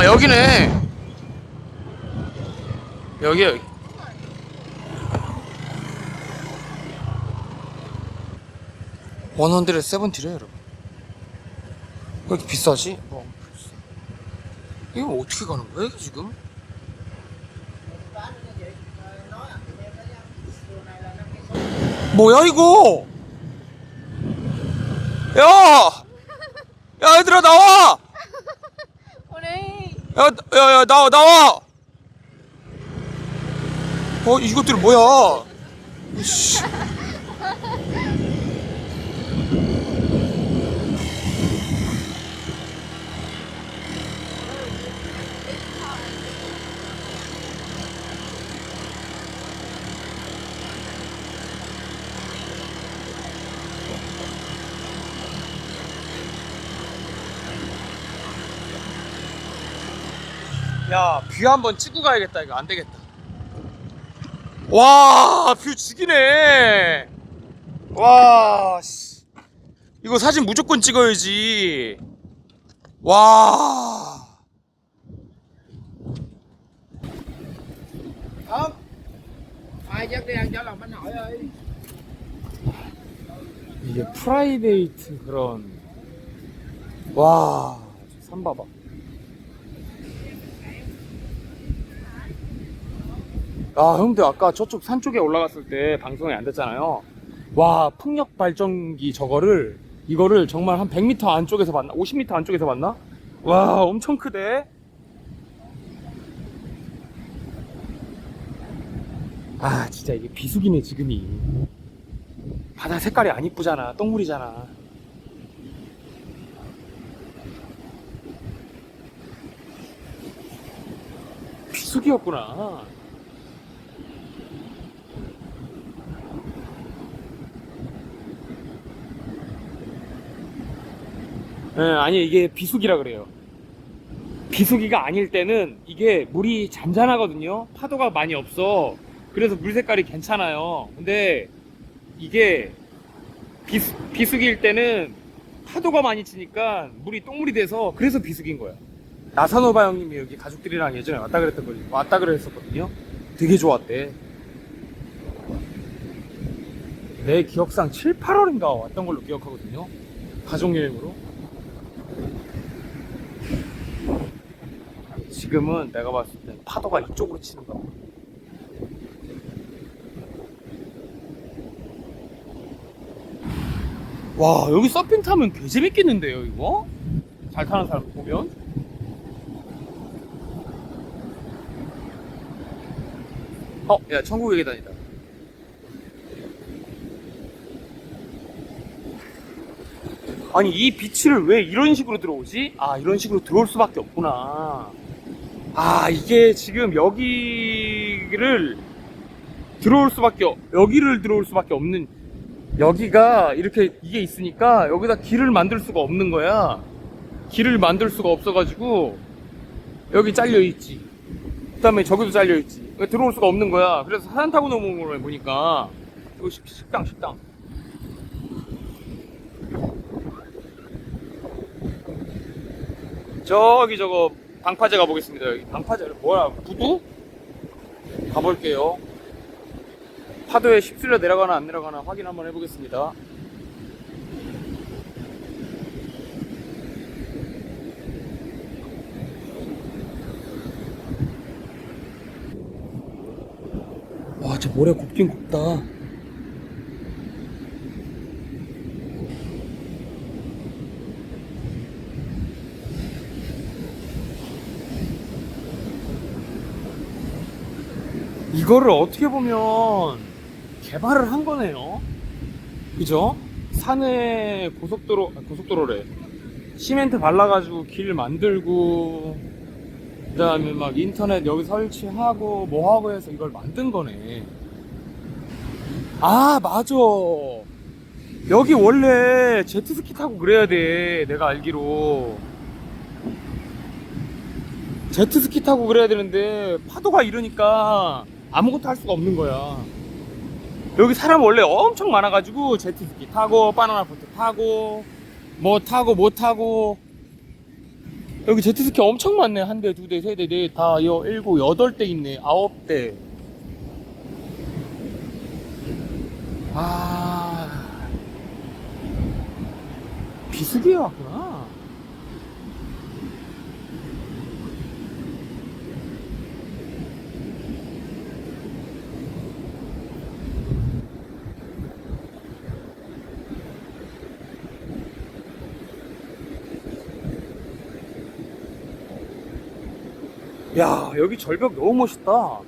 아 여기네 여기 여기 원헌드레 세븐티래 여러분 왜 이렇게 비싸지? 뭐 비싸. 이거 어떻게 가는 거야 이게 지금? 뭐야 이거? 야! 야 얘들아 나와! 야, 야, 야, 나와, 나와! 어, 이것들 뭐야? 이씨. 야, 뷰 한번 찍고 가야겠다. 이거 안 되겠다. 와, 뷰 죽이네. 와, 씨. 이거 사진 무조건 찍어야지. 와. Không Ai dắt lòng nội ơi 이게 프라이베이트 그런. 와, 산 봐봐. 아, 형들 아까 저쪽 산 쪽에 올라갔을 때 방송이 안 됐잖아요. 와, 풍력 발전기 저거를 이거를 정말 한 100m 안쪽에서 봤나? 50m 안쪽에서 봤나? 와, 엄청 크대. 아, 진짜 이게 비수기네 지금이. 바다 색깔이 안 이쁘잖아. 똥물이잖아. 비수기였구나. 예, 아니 이게 비수기라 그래요. 비수기가 아닐 때는 이게 물이 잔잔하거든요. 파도가 많이 없어. 그래서 물 색깔이 괜찮아요. 근데 이게 비수, 비수기일 때는 파도가 많이 치니까 물이 똥물이 돼서 그래서 비수기인 거야. 나사노바 형님이 여기 가족들이랑 예전에 왔다 그랬던 거 왔다 그랬었거든요. 되게 좋았대. 내 기억상 7, 8월인가 왔던 걸로 기억하거든요. 가족 여행으로. 지금은 내가 봤을 때 파도가 이쪽으로 치는 거. 와 여기 서핑 타면 개 재밌겠는데요 이거? 잘 타는 사람 보면 어? 야 천국의 계단이다 아니 이 비치를 왜 이런 식으로 들어오지? 아 이런 식으로 들어올 수밖에 없구나 아 이게 지금 여기를 들어올 수밖에 없- 여기를 들어올 수밖에 없는 여기가 이렇게 이게 있으니까 여기다 길을 만들 수가 없는 거야. 길을 만들 수가 없어가지고 여기 잘려 있지. 그 다음에 저기도 잘려 있지. 그러니까 들어올 수가 없는 거야. 그래서 사단 타고 넘어온 걸 보니까 이거 식- 식당 식당. 저기 저거 방파제 가보겠습니다. 여기 방파제 뭐야 부두? 가볼게요. 파도에 휩쓸려 내려가나 안 내려가나 확인 한번 해보겠습니다. 와, 저 모래 곱긴 곱다. 이거를 어떻게 보면 개발을 한 거네요. 그죠? 산에 고속도로, 아, 고속도로래. 시멘트 발라가지고 길 만들고, 그 다음에 막 인터넷 여기 설치하고, 뭐 하고 해서 이걸 만든 거네. 아, 맞아. 여기 원래 제트스키 타고 그래야 돼. 내가 알기로. 제트스키 타고 그래야 되는데, 파도가 이러니까 아무것도 할 수가 없는 거야. 여기 사람 원래 엄청 많아가지고 제트스키 타고 바나나 보트 타고 뭐 타고 뭐 타고 여기 제트스키 엄청 많네. 한 대, 두 대, 세 대, 네, 다, 여, 일곱, 여덟 대 있네. 아홉 대. 아. 비수기에 왔구나. 야, 여기 절벽 너무 멋있다.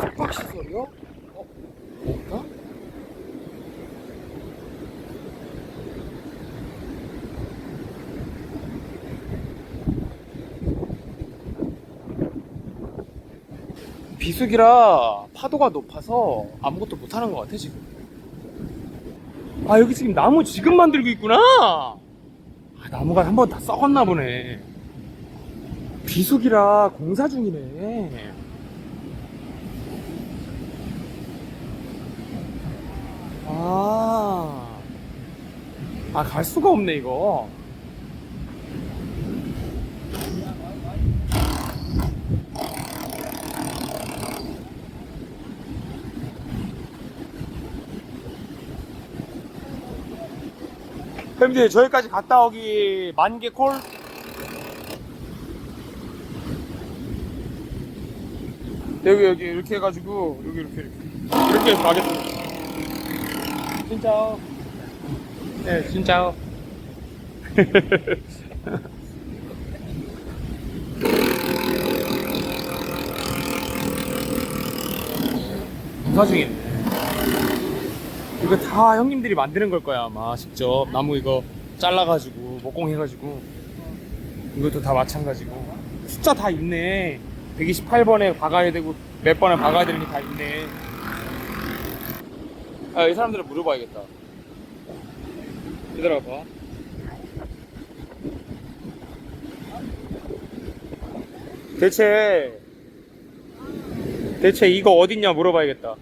숙박시설이요? 어? 뭔가? 비수기라 파도가 높아서 아무것도 못하는 것 같아 지금. 아 여기 지금 나무 지금 만들고 있구나! 아, 나무가 한 번 다 썩었나 보네. 비수기라 공사 중이네. 아, 아, 갈 수가 없네, 이거. 햄들 저기까지 갔다 오기 만개 콜? 여기 여기 이렇게 해가지고 여기 이렇게 이렇게 이렇게 가겠습니다. 진짜. 네, 진짜. 중이네. 이거 다 형님들이 만드는 걸 거야 아마 직접 나무 이거 잘라가지고 목공해가지고 이것도 다 마찬가지고 숫자 다 있네 128번에 박아야 되고 몇 번에 박아야 되는 게 다 있네 아, 이 사람들은 물어봐야겠다. 기다려봐. 대체, 대체 이거 어딨냐 물어봐야겠다.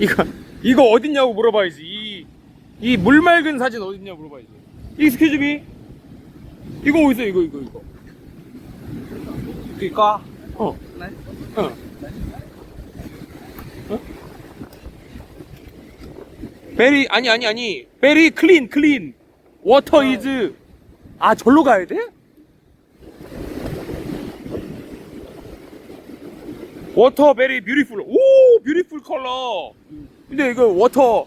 이거, 이거 어딨냐고 물어봐야지. 이, 이 물 맑은 사진 어딨냐 물어봐야지. 이 스케줄이? 이거 어딨어, 이거, 이거, 이거. 이거? 어. 어. 베리 아니 아니 아니 베리 클린 클린 워터 이즈 아 절로 가야 돼? 워터 베리 뷰티풀 오 뷰티풀 컬러 근데 이거 워터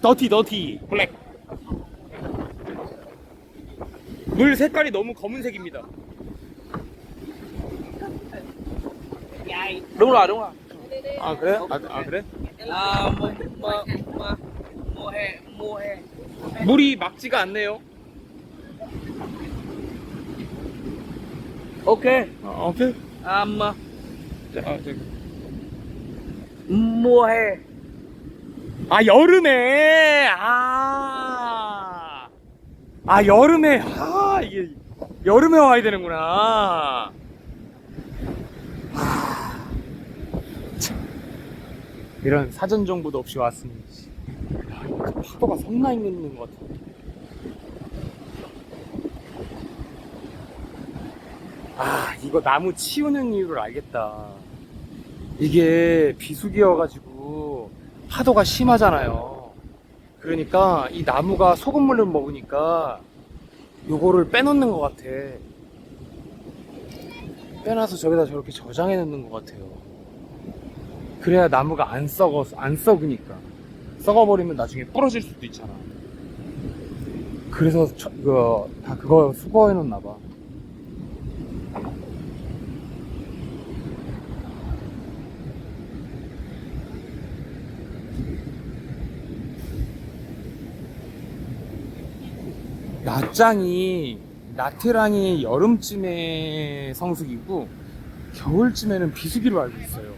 더티 더티. 블랙. 물 색깔이 너무 검은색입니다. đúng rồi 아 그래? 아, 아 그래? mùa, mùa hè mùa hè 물이 막지가 않네요. ok 아, 오케이. à, mùa, 자, 아, 저기. mùa hè 아 여름에. 아, 아 여름에. 아 이게 여름에 와야 되는구나. 아, 참. 이런 사전 정보도 없이 야, 이거 파도가 성나 있는 것 같아. 아 이거 나무 치우는 이유를 알겠다. 이게 비수기여가지고 파도가 심하잖아요. 그러니까 이 나무가 소금물을 먹으니까 요거를 빼놓는 것 같아. 빼놔서 저기다 저렇게 저장해 놓는 것 같아요. 그래야 나무가 안 썩어, 안 썩으니까. 썩어버리면 나중에 부러질 수도 있잖아. 그래서 저, 이거 다 그거 수거해 놓나 봐. 낮장이 나트랑이 여름쯤에 성수기고 겨울쯤에는 비수기로 알고 있어요.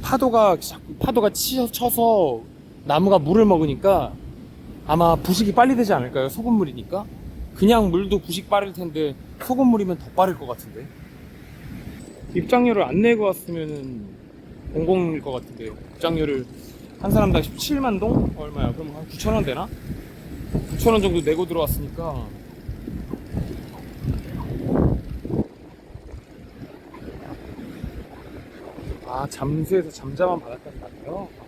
파도가 파도가 치, 쳐서 나무가 물을 먹으니까 아마 부식이 빨리 되지 않을까요? 소금물이니까 그냥 물도 부식 빠를 텐데 소금물이면 더 빠를 것 같은데. 입장료를 안 내고 왔으면은 공공일 것 같은데요. 입장료를 한 사람당 17만 동? 얼마야? 그럼 한 9천 원 되나? 9천 원 정도 내고 들어왔으니까 아 잠수해서 잠자만 받았다는 거 같아요.